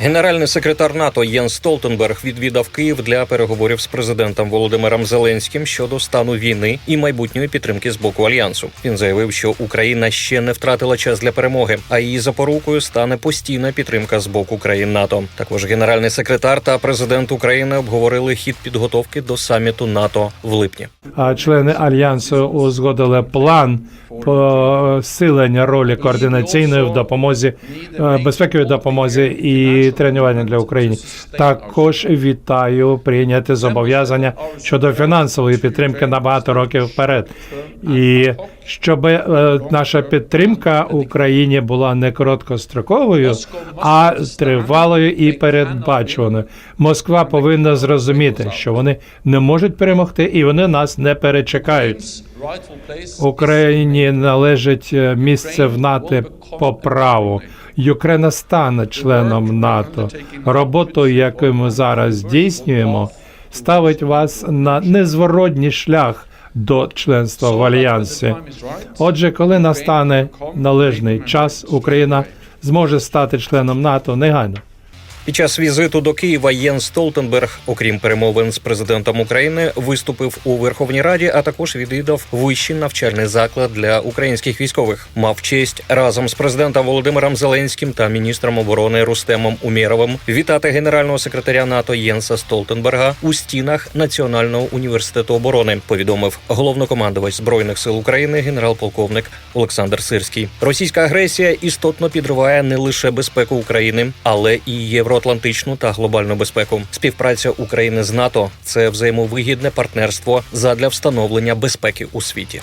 Генеральний секретар НАТО Єн Столтенберг відвідав Київ для переговорів з президентом Володимиром Зеленським щодо стану війни і майбутньої підтримки з боку альянсу. Він заявив, що Україна ще не втратила час для перемоги, а її запорукою стане постійна підтримка з боку країн НАТО. Також генеральний секретар та президент України обговорили хід підготовки до саміту НАТО в липні. А члени альянсу узгодили план посилення ролі координаційної в допомозі е, безпековій допомозі і тренування для України. Також вітаю прийняти зобов'язання щодо фінансової підтримки на багато років вперед. І щоб е, наша підтримка Україні була не короткостроковою, а тривалою і передбачуваною. Москва повинна зрозуміти, що вони не можуть перемогти, і вони нас не перечекають. Україні належить е, місце в НАТО по праву. Україна стане членом НАТО. Роботу, яку ми зараз здійснюємо, ставить вас на незворотній шлях до членства в альянсі. Отже, коли настане належний час, Україна зможе стати членом НАТО негайно. Під час візиту до Києва Єн Столтенберг, окрім перемовин з президентом України, виступив у Верховній Раді, а також відвідав вищий навчальний заклад для українських військових. Мав честь разом з президентом Володимиром Зеленським та міністром оборони Рустемом Умєровим вітати генерального секретаря НАТО Єнса Столтенберга у стінах Національного університету оборони. Повідомив головнокомандувач збройних сил України генерал-полковник Олександр Сирський. Російська агресія істотно підриває не лише безпеку України, але і євроатлантичну та глобальну безпеку. Співпраця України з НАТО це взаємовигідне партнерство задля встановлення безпеки у світі.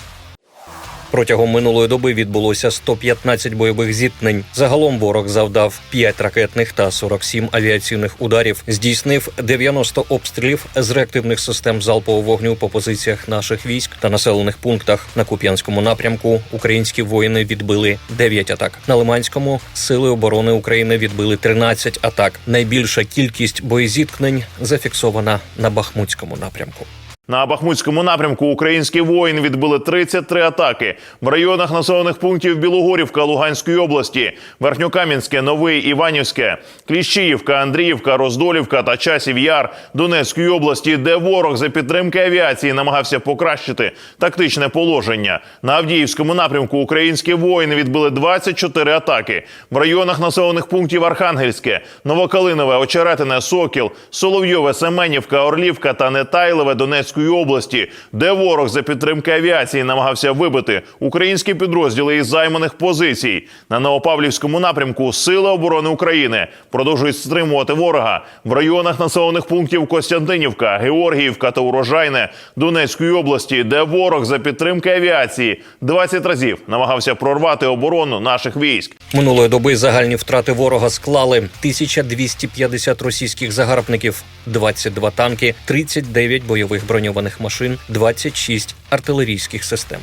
Протягом минулої доби відбулося 115 бойових зіткнень. Загалом ворог завдав 5 ракетних та 47 авіаційних ударів, здійснив 90 обстрілів з реактивних систем залпового вогню по позиціях наших військ та населених пунктах. На Куп'янському напрямку українські воїни відбили 9 атак. На Лиманському сили оборони України відбили 13 атак. Найбільша кількість боєзіткнень зафіксована на Бахмутському напрямку. На Бахмутському напрямку українські воїни відбили 33 атаки в районах населених пунктів Білогорівка Луганської області, Верхньокам'янське, Новий, Іванівське, Кліщіївка, Андріївка, Роздолівка та Часів Яр Донецької області, де ворог за підтримки авіації намагався покращити тактичне положення. На Авдіївському напрямку українські воїни відбили 24 атаки в районах населених пунктів Архангельське, Новокалинове, Очеретине, Сокіл, Соловйове, Семенівка, Орлівка та Нетайлове Донецької області, де ворог за підтримки авіації намагався вибити українські підрозділи із займаних позицій. На Новопавлівському напрямку Сили оборони України продовжують стримувати ворога в районах населених пунктів Костянтинівка, Георгіївка та Урожайне Донецької області, де ворог за підтримки авіації 20 разів намагався прорвати оборону наших військ. Минулої доби загальні втрати ворога склали 1250 російських загарбників, 22 танки, 39 бойових броньованих машин, 26 артилерійських систем.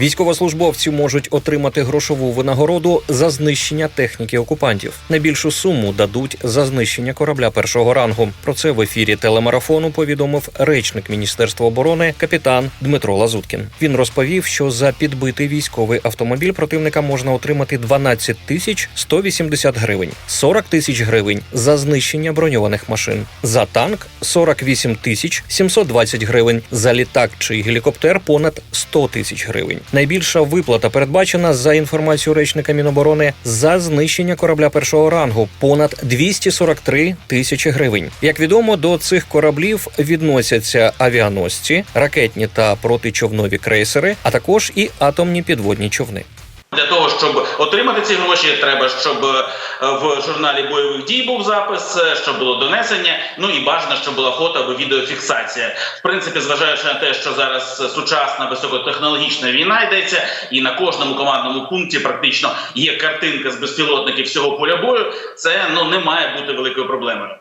Військовослужбовці можуть отримати грошову винагороду за знищення техніки окупантів. Найбільшу суму дадуть за знищення корабля першого рангу. Про це в ефірі телемарафону повідомив речник Міністерства оборони капітан Дмитро Лазуткін. Він розповів, що за підбитий військовий автомобіль противника можна отримати 12 тисяч 180 гривень, 40 тисяч гривень за знищення броньованих машин. За танк 48 тисяч 720 гривень. За літак чи гелікоптер понад 100 тисяч гривень. Найбільша виплата передбачена за інформацією речника Міноборони за знищення корабля першого рангу понад 243 тисячі гривень. Як відомо, до цих кораблів відносяться авіаносці, ракетні та протичовнові крейсери, а також і атомні підводні човни. Щоб отримати ці гроші, треба, щоб е, в журналі бойових дій був запис, е, щоб було донесення. Ну і бажано, щоб була фото або відеофіксація. В принципі, зважаючи на те, що зараз сучасна високотехнологічна війна йдеться, і на кожному командному пункті практично є картинка з безпілотників всього поля бою. Це ну не має бути великою проблемою.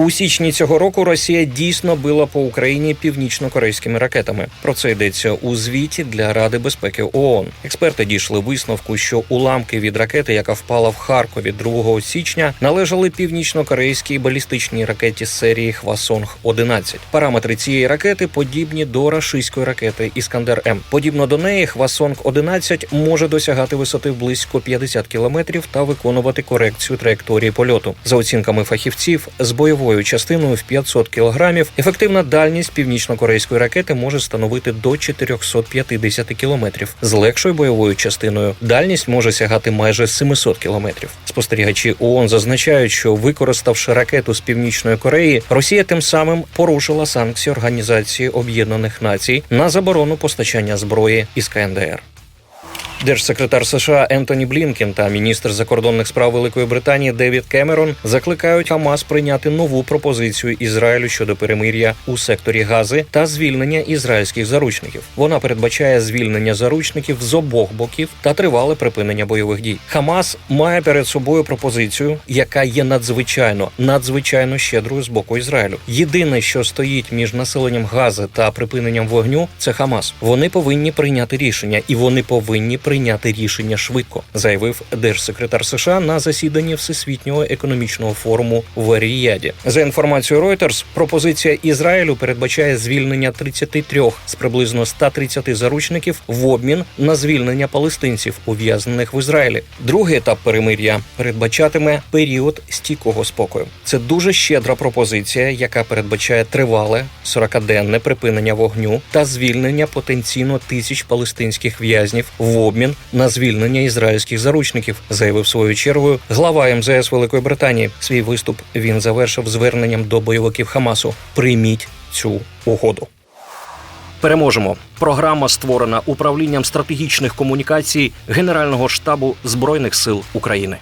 У січні цього року Росія дійсно била по Україні північно-корейськими ракетами. Про це йдеться у звіті для Ради безпеки ООН. Експерти дійшли висновку, що уламки від ракети, яка впала в Харкові 2 січня, належали північно-корейській балістичній ракеті серії Хвасонг 11 Параметри цієї ракети подібні до рашистської ракети Іскандер М. Подібно до неї, Хвасонг 11 може досягати висоти близько 50 кілометрів та виконувати корекцію траєкторії польоту. За оцінками фахівців, з бойовою частиною в 500 кілограмів ефективна дальність північно-корейської ракети може становити до 450 кілометрів. З легшою бойовою частиною дальність може сягати майже 700 кілометрів. Спостерігачі ООН зазначають, що використавши ракету з північної Кореї, Росія тим самим порушила санкції Організації Об'єднаних Націй на заборону постачання зброї із КНДР. Держсекретар США Ентоні Блінкен та міністр закордонних справ Великої Британії Девід Кемерон закликають Хамас прийняти нову пропозицію Ізраїлю щодо перемир'я у секторі Гази та звільнення ізраїльських заручників. Вона передбачає звільнення заручників з обох боків та тривале припинення бойових дій. Хамас має перед собою пропозицію, яка є надзвичайно надзвичайно щедрою з боку Ізраїлю. Єдине, що стоїть між населенням Гази та припиненням вогню, це Хамас. Вони повинні прийняти рішення, і вони повинні прийняти рішення швидко, заявив держсекретар США на засіданні Всесвітнього економічного форуму в Ріяді. За інформацією Reuters, пропозиція Ізраїлю передбачає звільнення 33 з приблизно 130 заручників в обмін на звільнення палестинців, ув'язнених в Ізраїлі. Другий етап перемир'я передбачатиме період стійкого спокою. Це дуже щедра пропозиція, яка передбачає тривале 40-денне припинення вогню та звільнення потенційно тисяч палестинських в'язнів в обмін на звільнення ізраїльських заручників, заявив свою чергою глава МЗС Великої Британії. Свій виступ він завершив зверненням до бойовиків Хамасу: прийміть цю угоду. Переможемо. Програма створена управлінням стратегічних комунікацій Генерального штабу збройних сил України.